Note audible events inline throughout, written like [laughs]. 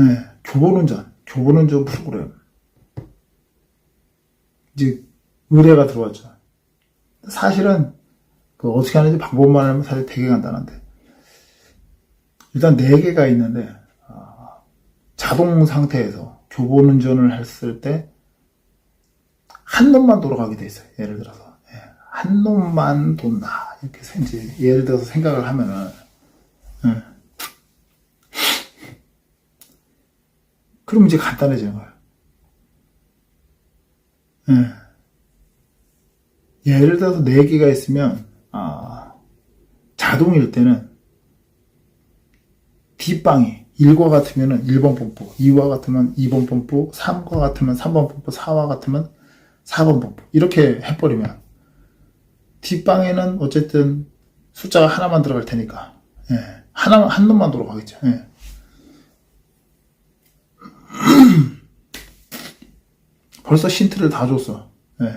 예, 교본운전, 교본운전 프로그램. 이제 의뢰가 들어왔죠. 사실은 그 어떻게 하는지 방법만 알면 사실 되게 간단한데 일단 네 개가 있는데 아, 자동 상태에서 교본운전을 했을 때 한 놈만 돌아가게 돼 있어요. 예를 들어서 예, 한 놈만 돈다 이렇게 생- 이제 예를 들어서 생각을 하면은 예. 그럼 이제 간단해지는 거예요. 예. 예를 들어서 네 개가 있으면 아, 자동일 때는 뒷방이 1과 같으면 1번 펌프, 2와 같으면 2번 펌프, 3과 같으면 3번 펌프, 4와 같으면 4번 펌프 이렇게 해버리면 뒷방에는 어쨌든 숫자가 하나만 들어갈 테니까 예. 하나 한 놈만 돌아가겠죠. 예. 벌써 힌트를 다 줬어. 예.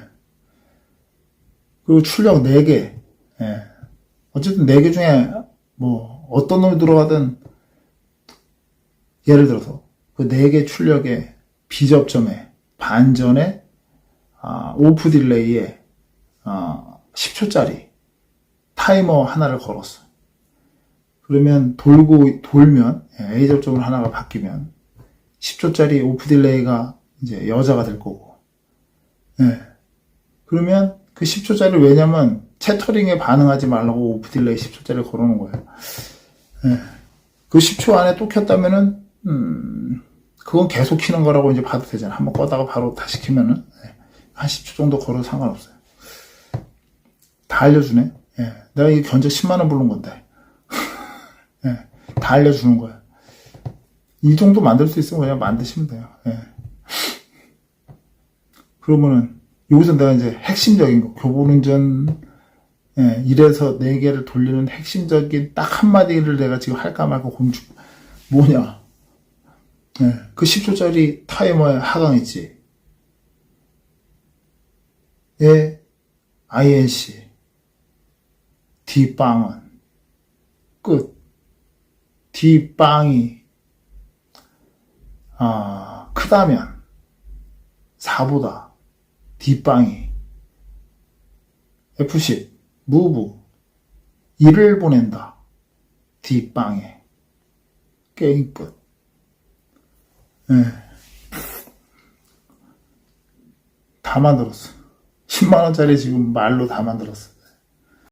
그리고 출력 4개. 예. 어쨌든 4개 중에 뭐 어떤 놈이 들어가든 예를 들어서 그 4개 출력의 비접점에 반전에 아, 오프 딜레이에 아, 10초짜리 타이머 하나를 걸었어. 그러면 돌고 돌면 예, A 접점으로 하나가 바뀌면 10초짜리 오프 딜레이가 이제 여자가 될 거고. 예. 그러면 그 10초짜리 왜냐면 채터링에 반응하지 말라고 오프 딜레이 10초짜리 걸어놓은 거예요. 예. 그 10초 안에 또 켰다면은 음, 그건 계속 키는 거라고 이제 봐도 되잖아. 한번 꺼다가 바로 다시 키면은 예. 한 10초 정도 걸어도 상관없어요. 다 알려주네. 예. 내가 이 견적 10만 원 부른 건데. [laughs] 예. 다 알려주는 거야. 이 정도 만들 수 있으면 그냥 만드시면 돼요. 예. 그러면은 여기서 내가 이제 핵심적인 거 교본운전 예, 이래서 네 개를 돌리는 핵심적인 딱 한마디를 내가 지금 할까 말까 고민 중 뭐냐? 예, 그 10초짜리 타이머의 하강 있지? 예, INC D빵은 끝. D빵이 아, 크다면 4보다 뒷방이 F10 무브 1을 보낸다. 뒷방에 게임 끝. 예. 다 만들었어. 10만원짜리 지금 말로 다 만들었어